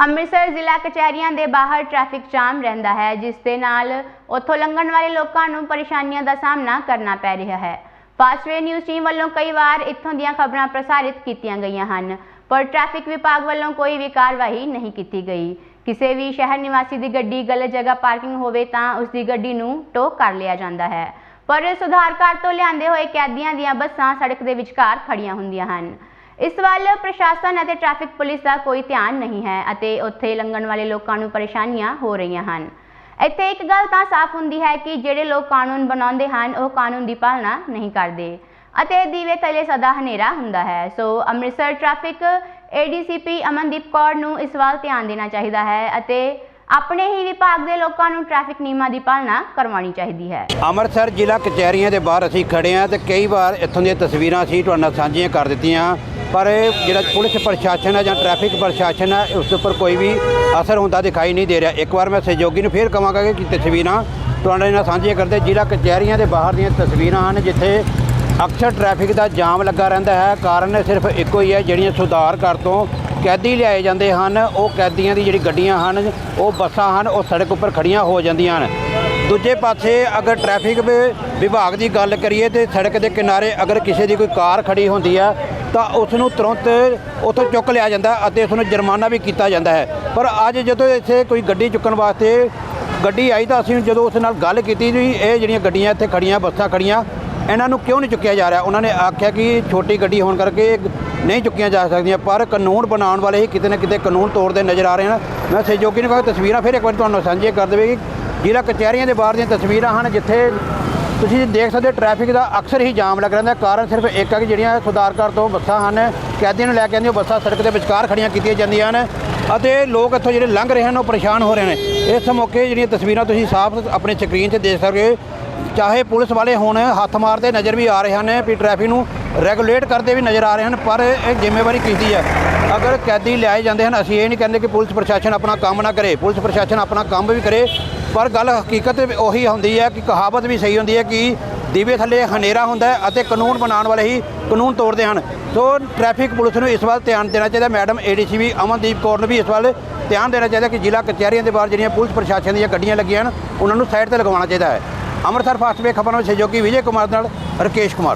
ਅੰਮ੍ਰਿਤਸਰ ਜ਼ਿਲ੍ਹਾ ਕਚਹਿਰੀਆਂ ਦੇ ਬਾਹਰ ਟ੍ਰੈਫਿਕ ਜਾਮ ਰਹਿੰਦਾ ਹੈ, ਜਿਸ ਦੇ ਨਾਲ ਉੱਥੋਂ ਲੰਘਣ ਵਾਲੇ ਲੋਕਾਂ ਨੂੰ ਪਰੇਸ਼ਾਨੀਆਂ ਦਾ ਸਾਹਮਣਾ ਕਰਨਾ ਪੈ ਰਿਹਾ ਹੈ। ਫਾਸਟਵੇ ਨਿਊਜ਼ ਟੀਮ ਵੱਲੋਂ ਕਈ ਵਾਰ ਇੱਥੋਂ ਦੀਆਂ ਖਬਰਾਂ ਪ੍ਰਸਾਰਿਤ ਕੀਤੀਆਂ ਗਈਆਂ ਹਨ, ਪਰ ਟ੍ਰੈਫਿਕ ਵਿਭਾਗ ਵੱਲੋਂ ਕੋਈ ਵੀ ਕਾਰਵਾਈ ਨਹੀਂ ਕੀਤੀ ਗਈ। ਕਿਸੇ ਵੀ ਸ਼ਹਿਰ ਨਿਵਾਸੀ ਦੀ ਗੱਡੀ ਗਲਤ ਜਗ੍ਹਾ ਪਾਰਕਿੰਗ ਹੋਵੇ ਤਾਂ ਉਸ ਦੀ ਗੱਡੀ ਨੂੰ ਟੋ ਕਰ ਲਿਆ ਜਾਂਦਾ ਹੈ। ਪਰ ਸੁਧਾਰ ਘਰ ਤੋਂ ਲਿਆਂਦੇ ਹੋਏ ਕੈਦੀਆਂ ਦੀਆਂ ਬੱਸਾਂ ਸੜਕ ਦੇ ਵਿਚਕਾਰ ਖੜੀਆਂ ਹੁੰਦੀਆਂ ਹਨ। ਇਸ ਵੱਲ ਪ੍ਰਸ਼ਾਸਨ ਅਤੇ ਟ੍ਰੈਫਿਕ ਪੁਲਿਸ ਦਾ ਕੋਈ ਧਿਆਨ ਨਹੀਂ ਹੈ ਅਤੇ ਉੱਥੇ ਲੰਘਣ ਵਾਲੇ ਲੋਕਾਂ ਨੂੰ ਪਰੇਸ਼ਾਨੀਆਂ ਹੋ ਰਹੀਆਂ ਹਨ। ਇੱਥੇ ਇੱਕ ਗੱਲ ਤਾਂ ਸਾਫ਼ ਹੁੰਦੀ ਹੈ ਕਿ ਜਿਹੜੇ ਲੋਕ ਕਾਨੂੰਨ ਬਣਾਉਂਦੇ ਹਨ, ਉਹ ਕਾਨੂੰਨ ਦੀ ਪਾਲਣਾ ਨਹੀਂ ਕਰਦੇ ਅਤੇ ਦੀਵੇ ਤਲੇ ਸਦਾ ਹਨੇਰਾ ਹੁੰਦਾ ਹੈ। So Amritsar traffic ADCP Amandeep Kaur ਨੂੰ ਇਸ ਵੱਲ ਧਿਆਨ ਦੇਣਾ ਚਾਹੀਦਾ ਹੈ ਅਤੇ ਆਪਣੇ ਹੀ ਵਿਭਾਗ ਦੇ ਲੋਕਾਂ ਨੂੰ ਟ੍ਰੈਫਿਕ ਨਿਯਮਾਂ ਦੀ ਪਾਲਣਾ ਕਰਵਾਉਣੀ ਚਾਹੀਦੀ ਹੈ। ਅੰਮ੍ਰਿਤਸਰ ਜ਼ਿਲ੍ਹਾ ਕਚਹਿਰੀਆਂ ਦੇ ਬਾਹਰ ਅਸੀਂ ਖੜੇ ਹਾਂ ਤੇ ਕਈ ਵਾਰ ਇੱਥੋਂ ਦੀਆਂ ਤਸਵੀਰਾਂ ਅਸੀਂ ਤੁਹਾਡੇ ਨਾਲ ਸਾਂਝੀਆਂ ਕਰ ਦਿੱਤੀਆਂ। ਪਰ ਜਿਹੜਾ ਪੁਲਿਸ ਪ੍ਰਸ਼ਾਸਨ ਹੈ ਜਾਂ ਟ੍ਰੈਫਿਕ ਪ੍ਰਸ਼ਾਸਨ ਹੈ, ਉਸ ਉੱਪਰ ਕੋਈ ਵੀ ਅਸਰ ਹੁੰਦਾ ਦਿਖਾਈ ਨਹੀਂ ਦੇ ਰਿਹਾ। ਇੱਕ ਵਾਰ ਮੈਂ ਸਹਿਯੋਗੀ ਨੂੰ ਫੇਰ ਕਹਾਂਗਾ ਕਿ ਤਸਵੀਰਾਂ ਤੁਹਾਡੇ ਨਾਲ ਸਾਂਝੀਆਂ ਕਰਦੇ। ਜ਼ਿਲ੍ਹਾ ਕਚਹਿਰੀਆਂ ਦੇ ਬਾਹਰ ਦੀਆਂ ਤਸਵੀਰਾਂ ਹਨ, ਜਿੱਥੇ ਅਕਸਰ ਟ੍ਰੈਫਿਕ ਦਾ ਜਾਮ ਲੱਗਾ ਰਹਿੰਦਾ ਹੈ। ਕਾਰਨ ਸਿਰਫ ਇੱਕੋ ਹੀ ਹੈ, ਜਿਹੜੀਆਂ ਸੁਧਾਰ ਘਰ ਤੋਂ ਕੈਦੀ ਲਿਆਏ ਜਾਂਦੇ ਹਨ। ਉਹ ਕੈਦੀਆਂ ਦੀ ਜਿਹੜੀ ਗੱਡੀਆਂ ਹਨ, ਉਹ ਬੱਸਾਂ ਹਨ, ਉਹ ਸੜਕ ਉੱਪਰ ਖੜੀਆਂ ਹੋ ਜਾਂਦੀਆਂ ਹਨ। ਦੂਜੇ ਪਾਸੇ ਅਗਰ ਟ੍ਰੈਫਿਕ ਵਿ- ਵਿਭਾਗ ਦੀ ਗੱਲ ਕਰੀਏ ਤੇ ਸੜਕ ਦੇ ਕਿਨਾਰੇ ਅਗਰ ਕਿਸੇ ਦੀ ਕੋਈ ਕਾਰ ਖੜੀ ਹੁੰਦੀ ਹੈ ਤਾਂ ਉਸ ਨੂੰ ਤੁਰੰਤ ਉੱਥੋਂ ਚੁੱਕ ਲਿਆ ਜਾਂਦਾ ਅਤੇ ਉਸ ਨੂੰ ਜੁਰਮਾਨਾ ਵੀ ਕੀਤਾ ਜਾਂਦਾ ਹੈ। ਪਰ ਅੱਜ ਜਦੋਂ ਇੱਥੇ ਕੋਈ ਗੱਡੀ ਚੁੱਕਣ ਵਾਸਤੇ ਗੱਡੀ ਆਈ ਤਾਂ ਅਸੀਂ ਜਦੋਂ ਉਸ ਨਾਲ ਗੱਲ ਕੀਤੀ ਵੀ ਇਹ ਜਿਹੜੀਆਂ ਗੱਡੀਆਂ ਇੱਥੇ ਖੜੀਆਂ ਬੱਸਾਂ ਖੜੀਆਂ ਇਹਨਾਂ ਨੂੰ ਕਿਉਂ ਨਹੀਂ ਚੁੱਕਿਆ ਜਾ ਰਿਹਾ? ਉਹਨਾਂ ਨੇ ਆਖਿਆ ਕਿ ਛੋਟੀ ਗੱਡੀ ਹੋਣ ਕਰਕੇ ਨਹੀਂ ਚੁੱਕੀਆਂ ਜਾ ਸਕਦੀਆਂ, ਪਰ ਕਾਨੂੰਨ ਬਣਾਉਣ ਵਾਲੇ ਹੀ ਕਿਤੇ ਨਾ ਕਿਤੇ ਕਾਨੂੰਨ ਤੋੜਦੇ ਨਜ਼ਰ ਆ ਰਹੇ ਹਨ। ਮੈਂ ਸਹਿਯੋਗੀ ਨੂੰ ਕਹਾ, ਤਸਵੀਰਾਂ ਫਿਰ ਇੱਕ ਵਾਰ ਤੁਹਾਨੂੰ ਸਾਂਝੀਆਂ ਕਰ ਦੇਵੇਗੀ। ਜ਼ਿਲ੍ਹਾ ਕਚਹਿਰੀਆਂ ਦੇ ਬਾਹਰ ਦੀਆਂ ਤਸਵੀਰਾਂ ਹਨ, ਜਿੱਥੇ ਤੁਸੀਂ ਦੇਖ ਸਕਦੇ ਹੋ ਟ੍ਰੈਫਿਕ ਦਾ ਅਕਸਰ ਹੀ ਜਾਮ ਲੱਗ ਰਹਿੰਦਾ ਕਾਰਨ ਸਿਰਫ ਇੱਕ ਹੈ ਕਿ ਜਿਹੜੀਆਂ ਸੁਧਾਰਕਾਰ ਤੋਂ ਬੱਸਾਂ ਹਨ, ਕੈਦੀਆਂ ਨੂੰ ਲੈ ਕੇ ਆਉਂਦੀਆਂ ਬੱਸਾਂ ਸੜਕ ਦੇ ਵਿਚਕਾਰ ਖੜੀਆਂ ਕੀਤੀਆਂ ਜਾਂਦੀਆਂ ਹਨ ਅਤੇ ਲੋਕ ਇੱਥੋਂ ਜਿਹੜੇ ਲੰਘ ਰਹੇ ਹਨ, ਉਹ ਪਰੇਸ਼ਾਨ ਹੋ ਰਹੇ ਨੇ। ਇਸ ਮੌਕੇ ਜਿਹੜੀਆਂ ਤਸਵੀਰਾਂ ਤੁਸੀਂ ਸਾਫ਼ ਆਪਣੇ ਸਕਰੀਨ ਤੇ ਦੇਖ ਸਕਦੇ ਹੋ, ਚਾਹੇ ਪੁਲਿਸ ਵਾਲੇ ਹੁਣ, ਹੱਥ ਮਾਰਦੇ ਨਜ਼ਰ ਵੀ ਆ ਰਹੇ ਹਨ ਵੀ ਟ੍ਰੈਫਿਕ ਨੂੰ ਰੈਗੂਲੇਟ ਕਰਦੇ ਵੀ ਨਜ਼ਰ ਆ ਰਹੇ ਹਨ, ਪਰ ਇਹ ਜ਼ਿੰਮੇਵਾਰੀ ਕਿਸਦੀ ਹੈ? ਅਗਰ ਕੈਦੀ ਲਿਆਏ ਜਾਂਦੇ ਹਨ, ਅਸੀਂ ਇਹ ਨਹੀਂ ਕਹਿੰਦੇ ਕਿ ਪੁਲਿਸ ਪ੍ਰਸ਼ਾਸਨ ਆਪਣਾ ਕੰਮ ਨਾ ਕਰੇ। ਪੁਲਿਸ ਪ੍ਰਸ਼ਾਸਨ ਆਪਣਾ ਕੰਮ ਵੀ ਕਰੇ, ਪਰ ਗੱਲ ਹਕੀਕਤ ਉਹੀ ਹੁੰਦੀ ਹੈ ਕਿ ਕਹਾਵਤ ਵੀ ਸਹੀ ਹੁੰਦੀ ਹੈ ਕਿ ਦੀਵੇ ਥੱਲੇ ਹਨੇਰਾ ਹੁੰਦਾ ਅਤੇ ਕਾਨੂੰਨ ਬਣਾਉਣ ਵਾਲੇ ਹੀ ਕਾਨੂੰਨ ਤੋੜਦੇ ਹਨ। ਸੋ ਟ੍ਰੈਫਿਕ ਪੁਲਿਸ ਨੂੰ ਇਸ ਵੱਲ ਧਿਆਨ ਦੇਣਾ ਚਾਹੀਦਾ। ਮੈਡਮ ਏਡੀਸੀ ਵੀ, ਅਮਨਦੀਪ ਕੌਰ ਨੂੰ ਵੀ ਇਸ ਵੱਲ ਧਿਆਨ ਦੇਣਾ ਚਾਹੀਦਾ ਕਿ ਜ਼ਿਲ੍ਹਾ ਕਚਹਿਰੀਆਂ ਦੇ ਬਾਹਰ ਜਿਹੜੀਆਂ ਪੁਲਿਸ ਪ੍ਰਸ਼ਾਸਨ ਦੀਆਂ ਗੱਡੀਆਂ ਲੱਗੀਆਂ ਹਨ, ਉਹਨਾਂ ਨੂੰ ਸਾਈਡ ਤੇ ਲਗਵਾਉਣਾ ਚਾਹੀਦਾ ਹੈ। ਅੰਮ੍ਰਿਤਸਰ ਫਾਸਟਵੇ ਖਬਰਾਂ ਵਿੱਚ ਸਹਿਯੋਗੀ ਵਿਜੇ ਕੁਮਾਰ ਨਾਲ ਰਕੇਸ਼ ਕੁਮਾਰ।